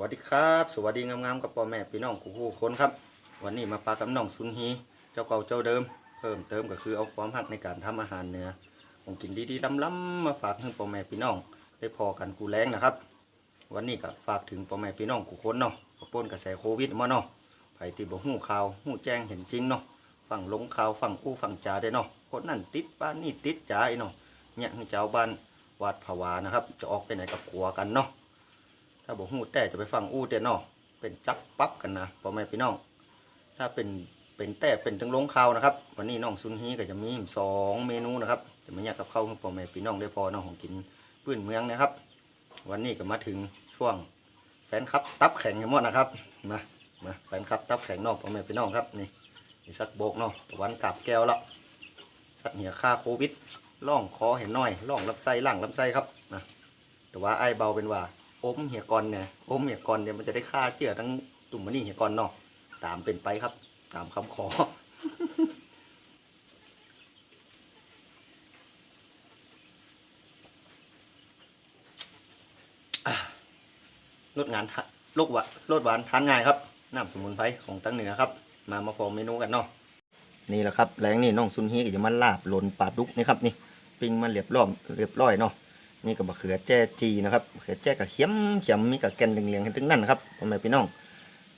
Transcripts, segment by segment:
วัสดีครับ สวัสดีงามๆกับพ่อแม่พี่น้องคู่คู่คนครับ วันนี้มาปลากับน้องซุนฮีเจ้าเก่าเจ้าเดิม เพิ่มเติมก็คือเอาความหักในการทำอาหารเนื้อของกินดีๆล้ำๆมาฝากถึงพ่อแม่พี่น้อง ได้พอกันกูแรงนะครับ วันนี้ก็ฝากถึงพ่อแม่พี่น้องกูคนเนาะป้นกระแสโควิดมาเนาะไผที่บ่ฮู้ข่าวฮู้แจ้งเห็นจริงเนาะฝั่งลงข่าวฝั่งอู้ฝั่งจ่าได้เนาะคนนั่นติดบ้านนี่ติดจ่าไอ้เนาะเนี่ยเจ้าบ้านวาดผวานะครับ จะออกไปไหนกับกลัวกันเนาะ ถ้าบอกหูแต่จะไปฟังอู้แต่นอกเป็นจับปั๊บกันนะพ่อแม่พี่น้อง ถ้าเป็นเป็นแต่เป็นถึงลงข้าวนะครับ วันนี้น้องซุนฮีก็จะมีสองเมนูนะครับจะมาแยกกับข้าวพ่อแม่พี่น้องได้พอน้องของกินพื้นเมืองนะครับ วันนี้ก็มาถึงช่วงแฟนคลับตับแข็งกันหมดนะครับมามาแฟนคลับตับแข็งน้องพ่อแม่พี่น้องครับนี่นี่สักโบกเนาะตะวันกลับแก้วละสักเหี่ยค่าโควิดล่องคอเห็นน้อยล่องลำไส้ล่างลำไส้ครับนะแต่ว่าไอเบาเป็นว่า อมเหี่ยกอนเนี่ยอมเหี่ยกอนเนี่ยมันจะได้ค่าเจือทั้งตุ่มมันนี่เหี่ยกอนเนาะตามเป็นไปครับ ตามคำขอลดงานทะโรคหวานลดหวานทานง่ายครับน้ำสมุนไพรของตั้งเหนือครับ มามาพอเมนูกันเนาะนี่แหละครับแรงนี่น้องซุนฮีก็จะมาลาบหล่นปลาดุกนี่ครับนี่ปิ้งมาเรียบร้อยเรียบร้อยเนาะ นี่ก็มะเขือแจ้จีนะครับมะเขือแจ้กับเขียมเขียมมีกับแกนเลียงๆกันทั้งนั้นนะครับพ่อแม่พี่น้อง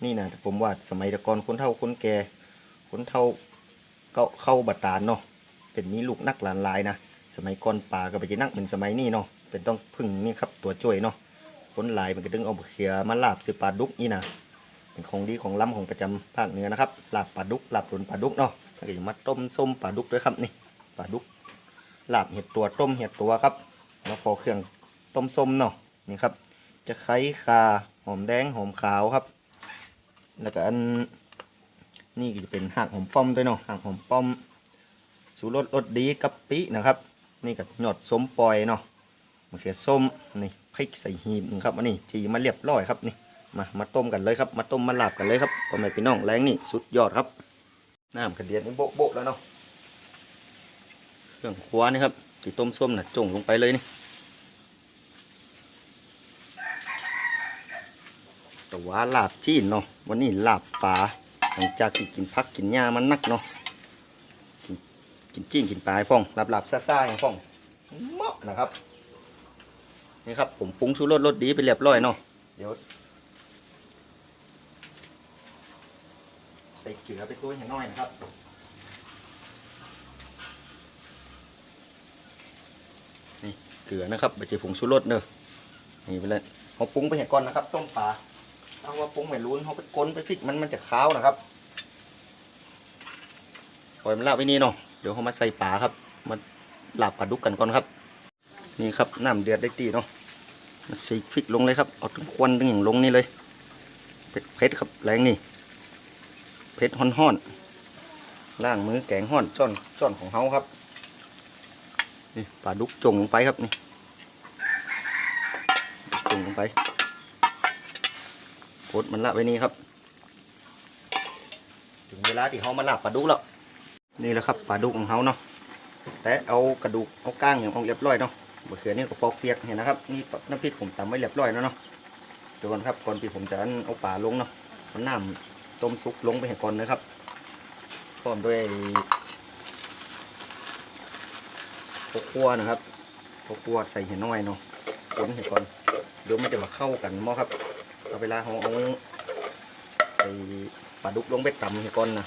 นี่นะผมว่าสมัยตะกอนคนเฒ่าคนแก่คนเฒ่าก็เข้าบัตราลเนาะเป็นมีลูกนักหลานลายนะสมัยก่อนป่าก็ไปจะนักเหมือนสมัยนี้เนาะเป็นต้องพึ่งนี่ครับตัวช่วยเนาะคนลายมันก็ดึงเอามเขือมาลาบสิปลาดุกนี่นะเป็นของดีของล้ำของประจำภาคเหนือนะครับลาบปลาดุกลาบหลุนปลาดุกเนาะแล้วก็จะมาต้มส้มปลาดุกด้วยครับนี่ปลาดุกลาบเห็ดตัวต้มเห็ดตัวครับ แล้วพอเครื่องต้มส้มเนาะนี่ครับ จะไคร้คาหอมแดงหอมขาวครับ แล้วก็อันนี่ก็จะเป็นหากหอมป้อมด้วยเนาะหากหอมป้อมสูรสรสดีกะปินะครับ นี่ก็หยอดส้มปล่อยเนาะมะเขือส้มนี่พริกใส่หีบนะครับอันนี้จีมาเรียบร้อยครับนี่มามาต้มกันเลยครับมาต้มมาลาบกันเลยครับพ่อแม่พี่น้องแรงนี่สุดยอดครับน้ำกระเดียดนี่โบ๊ะโบ๊ะแล้วเนาะเครื่องครัวนี่ครับสีต้มส้มน่ะจงลงไปเลยนี่ แต่ว่าลาบจีนเนาะวันนี้ลาบปลาหลังจากที่กินพักกินหญ้ามันนักเนาะกินกินจีนกินปลาให้พ่องลาบลาบซ่าซ่าให้พ่องเหมาะนะครับนี่ครับผมปรุงชูรสรสดีไปเรียบร้อยเนาะเดี๋ยวใส่เกลือไปตัวให้น้อยนะครับนี่เกลือนะครับใบเจผงชูรสเนอะนี่ไปเลยเขาปรุงไปเห็นก่อนนะครับ ต้มปลา ถ้าว่าปรุงไม่รู้นเขาไปก้นไปพริกมันมันจะค้าวนะครับปล่อยมันละไว้นี่เนาะเดี๋ยวเขามาใส่ปลาครับมาลาบปลาดุกกันก่อนครับ นี่ครับน้ำเดือดได้ตีเนาะมาใส่พริกลงเลยครับเอาถึงควันถึงอย่างลงนี่เลยเผ็ดเผ็ดครับแรงนี่เผ็ดห่อนๆล่างมือแกงห่อนจ้อนจ้อนของเขาครับนี่ปลาดุกจงลงไปครับนี่จงลงไป กดมันละไว้นี่ครับ ถึงเวลาที่เขามาหลาบปลาดุกแล้วนี่แหละครับปลาดุกของเขาเนาะแต่เอากระดูกเอาก้างอย่างของเรียบร้อยเนาะมะเขือนี่ก็ปอกเปียกเห็นนะครับนี่น้ำพริกผมตำไว้เรียบร้อยแล้วเนาะเดี๋ยวก่อนครับก่อนที่ผมจะเอาปลาลงเนาะเอาน้ำต้มซุปลงไปให้ก่อนนะครับพร้อมด้วยข้าวคั่วนะครับข้าวคั่วใส่เห็นน้อยเนาะคนเห็นก่อนเดี๋ยวมันจะมาเข้ากันมั้งครับ เอาเวลาเราเอาใส่ปลาดุกลงไปตำเห็นก่อนนะ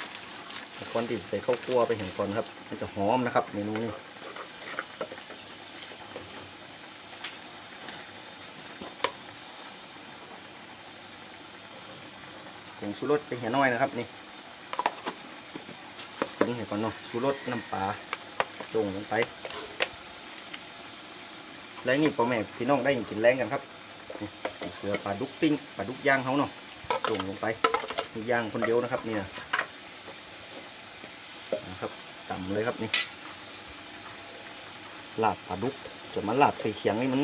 ก่อนที่ใส่ข้าวคั่วไปเห็นก่อนครับ มันจะหอมนะครับเมนูนี้ผงชูรสไปเห็นน้อยนะครับนี่นี่เห็นก่อนเนาะชูรสน้ำปลาลงลงไปแรงนี่พ่อแม่พี่น้องได้กินแรงกันครับ เสือปลาดุกปิ้งปลาดุกย่างเขาเนาะส่งลงไปย่างคนเดียวนะครับนี่นะนะครับต่ำเลยครับนี่ลาบปลาดุกจะมาลาบใส่เขียงนี่มัน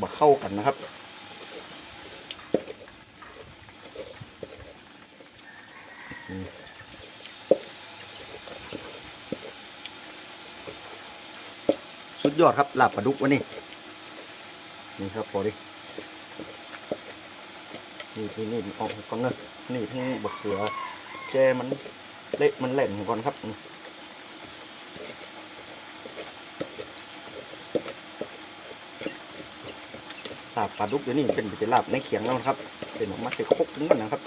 บัเข้ากันนะครับสุดยอดครับลาบปลาดุกวันนี้นี่ครับพอดิ นี่ที่นี่ออกก่อนเนอะนี่ที่บดเสือแจมันเละมันแหลมก่อนครับลาบปลาดุกเดี๋ยวนี้เป็นเป็นลาบในเขียงแล้วนะครับ เป็นออกมาใส่คกถึงกันนะครับ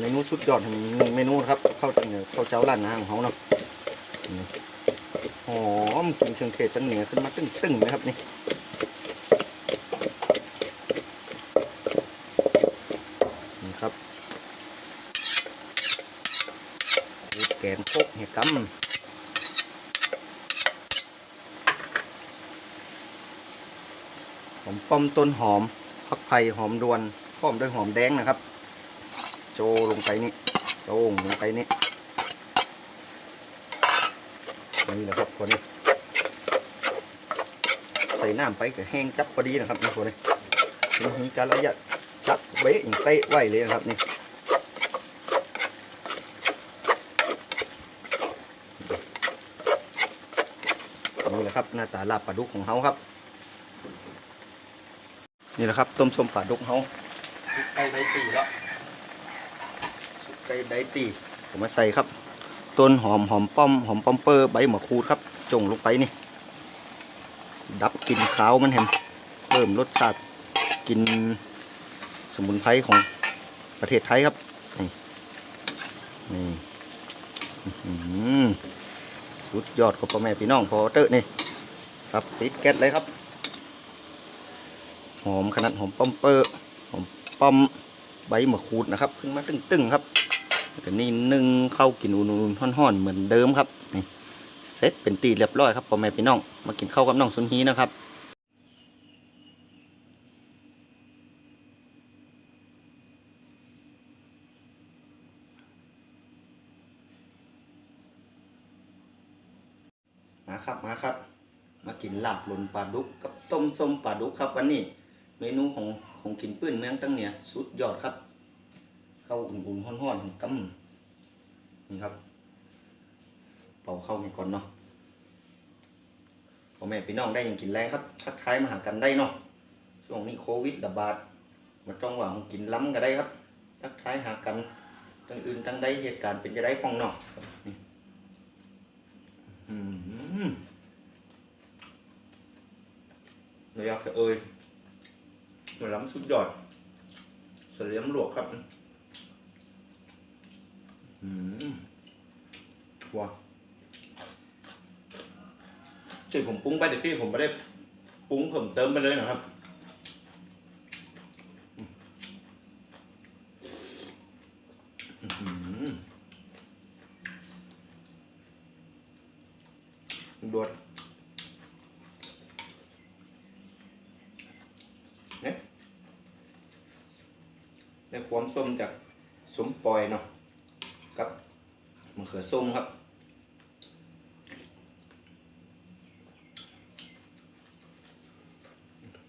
เมนูสุดยอดหนึ่งเมนูครับ เข้าเข้าเจ้าร้านอาหารของเขาเนาะ หอมกลินเครื่องเทศตั้งเหนือขึ้นมาตึ้งๆนะครับนี่นี่ครับแกงโคกเห็ดกำหอมป้อมต้นหอมพักไผ่หอมดวนพร้อมด้วยหอมแดงนะครับ โจลงไปนี่โจลงไปนี่ นี่แหละครับคนนี้ ใส่น้ำไปก็แห้งจับพอดีนะครับนี่คนนี้มีการระยะจับเบะอย่างเตะไว้เลยนะครับนี่นี่แหละครับหน้าตาลาบปลาดุกของเขาครับ นี่แหละครับต้มส้มปลาดุกของเขาไก่ใบปีแล้วไก่ไดตีผมมาใส่ครับ ต้นหอมหอมป้อมหอมป้อมเปอร์ใบมะกรูดครับ จงลงไปนี่ ดับกลิ่นขาวมันแฮมเพิ่มรสชาติกลินสมุนไพรของประเทศไทยครับนี่นี่สุดยอดของพ่อแม่พี่น้องพอเตอร์นี่ครับปิดแก๊สเลยครับ หอมขนาดหอมป้อมเปอร์หอมป้อมใบมะกรูดนะครับ ขึ้นมาตึงๆครับ แต่นี่นึ่งเข้าวกินอุ่นๆห่อนๆเหมือนเดิมครับนี่เสร็จเป็นตีเรียบร้อยครับพ่อแม่พี่น้องมากินข้าวกับน้องซุนฮีนะครับมาครับมาครับ มากินลาบหลนปลาดุกกับต้มส้มปลาดุกครับวันนี้ เมนูของของกินปื้นเมืองตั้งเนี่ยสุดยอดครับ เข้าอุ่นๆห่อนๆกำนี่ครับ เป่าเข้ากันก่อนเนาะพ่อแม่พี่น้องได้ยังกินแรงครับทักทายมาหากันได้เนาะช่วงนี้โควิดระบาดมาจ้องหวังกินล้ำกันได้ครับทักทายหากันตั้งอื่นตั้งใดเหตุการณ์เป็นจะได้ป้องเนาะนี่อืมเลยอยากจะเอ่ยมันล้ำสุดยอดเสลียมหลวกครับ ว้าจุดผมปรุงไปเดี๋ยวพี่ผมไม่ได้ปรุงเพิ่มเติมไปเลยนะครับหือดวดเนี่ยได้ความส้มจากสมปล่อยเนาะ มะเขือส้มครับ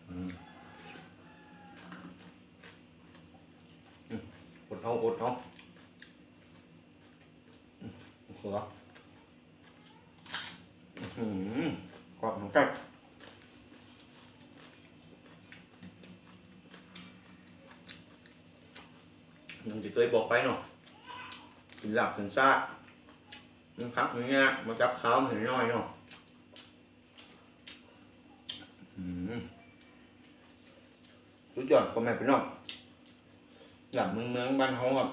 อืมอดเอาอดเอาเขืออื้อหือกรอบของกัดยังจะเคยบอกไปเนาะกินหลับกินซ่ามั นพักอย่างเงี้ยมาจับเขามันเห็นน้อยเนาะอืมรู้จักพ่อแม่พี่น้องหลับเมืองเมืองบ้านเขาครับ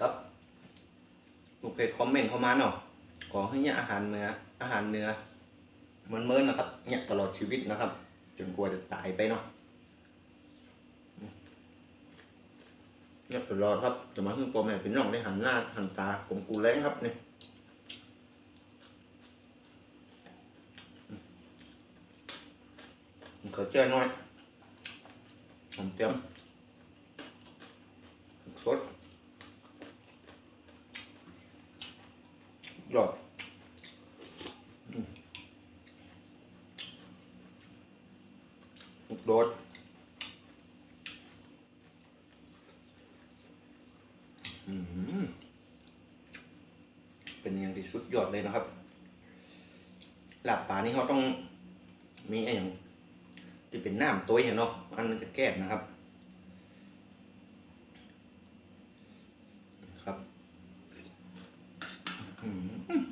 ครับลูกเพจคอมเมนต์เข้ามาเนาะขอให้เนี่ยอาหารเนื้ออาหารเนื้อเหมือนเมินนะครับ เนี่ยตลอดชีวิตนะครับ จนกว่าจะตายไปเนาะ เงียบตลอดครับจะมาขึ้นปอแม่เป็นน้องได้หันหน้าหันตาผมกูแรงครับนี่ยเขาเจ้าน้อยหอมเตี้ยมสดยอดอืมโดด อืมเป็นอย่างที่ สุดยอดเลยนะครับหลาบปลานี่เขาต้องมีไอ้อย่างที่เป็นน้ำตัวอย่างเนาะอันมันจะแก้นะครับ ครับอืม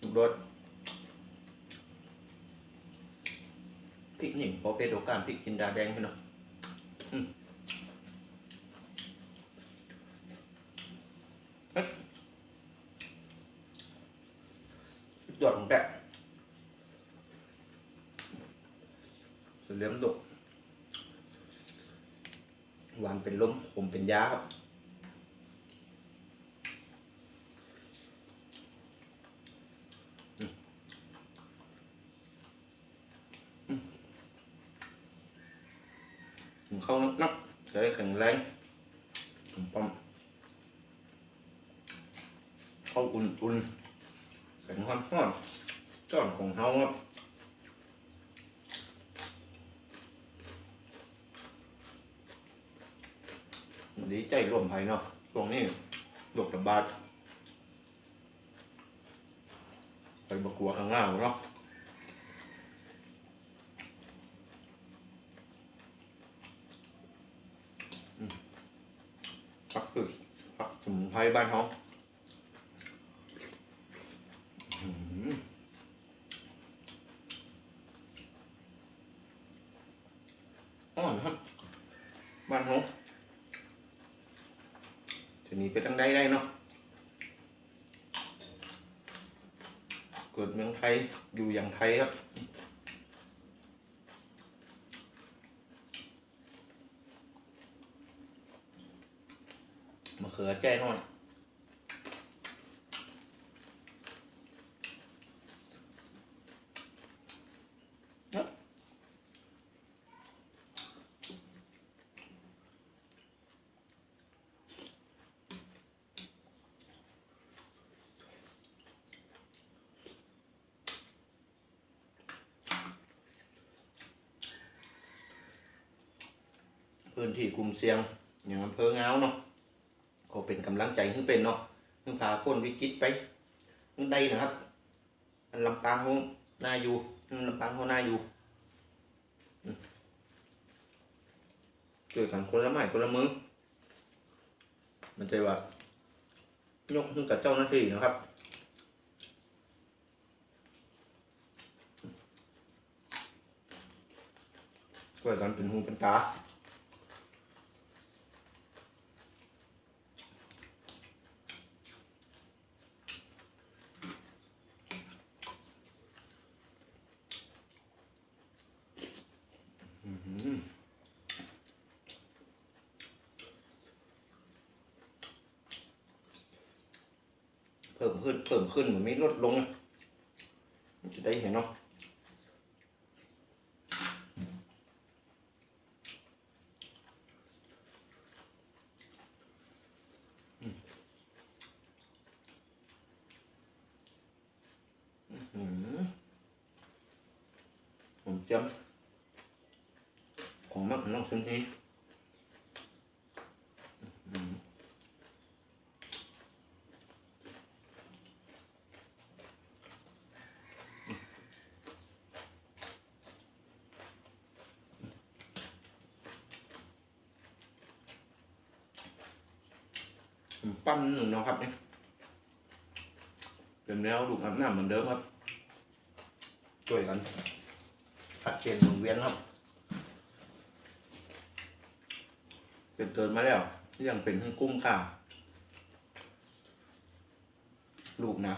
ลูกโดดพริกหนิ่งพอเป็นโอกาสพริกกินดาแดงพี่เนาะอืมเฮ้ยสุดยอดของแกเหลือมดุห วานเป็นล้มผมเป็นยาครับ ผมเข้านักๆจะได้แข็งแรงผมปั๊มเข้าอุ่นๆแข็งห้อนห้อนๆจ้อนของเฮาครับ ดีใจร่วมภัยเนาะช่วงนี้โรคระบาดไปบกัวข้างหน้าเนาะปักตึกปักสมุนไพรบ้านเขาอื้อหืออ่อนครับ บ้านเขาที นี้ไปตั้งได้ได้เนาะเกิดเมืองไทยอยู่อย่างไทยครับมะเขือแจ้หน่อย พื้นที่กลุ่มเสี่ยงอย่างอำเภอเงาเนาะก็เป็นกำลังใจให้เป็นเนาะให้พาพ้นวิกฤตไปนึงได้นะครับอันลำปางเขาน่าอยู่อันลำปางเขาน่าอยู่อืมช่วยกันคนละไม้คนละมือมันใจว่ายกขึ้นกับเจ้าหน้าที่นะครับช่วยกันเป็นหูเป็นตา เพิ่มขึ้นเพิ่มขึ้นเหมือนไม่ลดลงอะมันจะได้เห็นเนาะอืมอื้อหือผมจำของมักของน้องชุนทีอื้อหือ ผม ปั้นหนึ่งนะครับเนี่ยเป็นแนวดูอาบน้ำเหมือนเดิมครับช่วยกันผัดเปลี่ยนหมุนเวียนครับ เป็นเกินมาแล้วยังเป็นทั้งกุ้งค่ะลูกนะ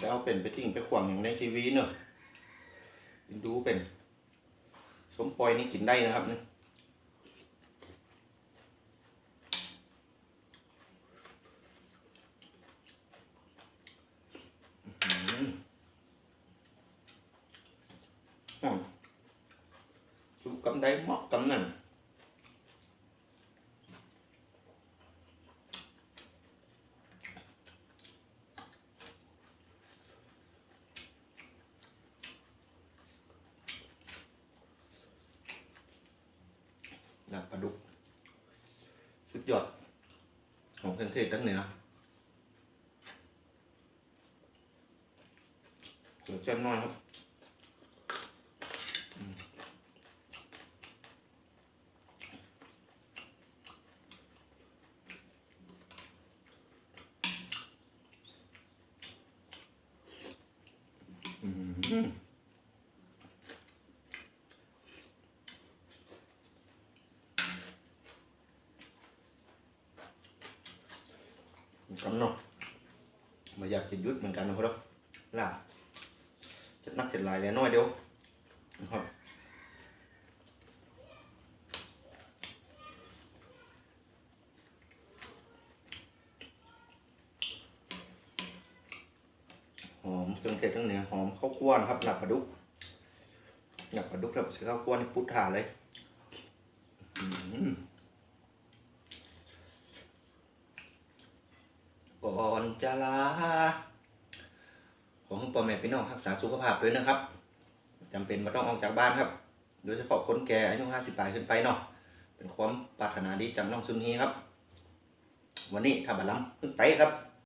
แล้วเป็นไปทิ้งไปขวางอย่างในทีวีเนอะดูเป็น สมปอยนี่กินได้นะครับเนี่ย ดยอดของเครื่องเทศทั้งเหนือเกลือแจ่มน้อยครับอืม กำเนาะมาอยากจะยุดเหมือนกันนะครับลาบจะนักจะลายแล้วน้อยเดียวนะครับหอมเครื่องเทศทั้งเหนือหอมข้าวคั่วนะครับหนับปลาดุกหนับปลาดุกแล้วใส่ข้าวคั่วนี่พุทธาเลยอื้อหือก่อนจะลา ขอให้ พ่อแม่พี่น้องรักษาสุขภาพด้วยนะครับจำเป็นมาต้องออกจากบ้านครับ โดยเฉพาะคนแก่อายุ50ปลายขึ้นไปเนาะเป็นความปรารถนาดีจำน้องซุนฮีครับ วันนี้ถ้าบัลลัมขึ้นไปครับ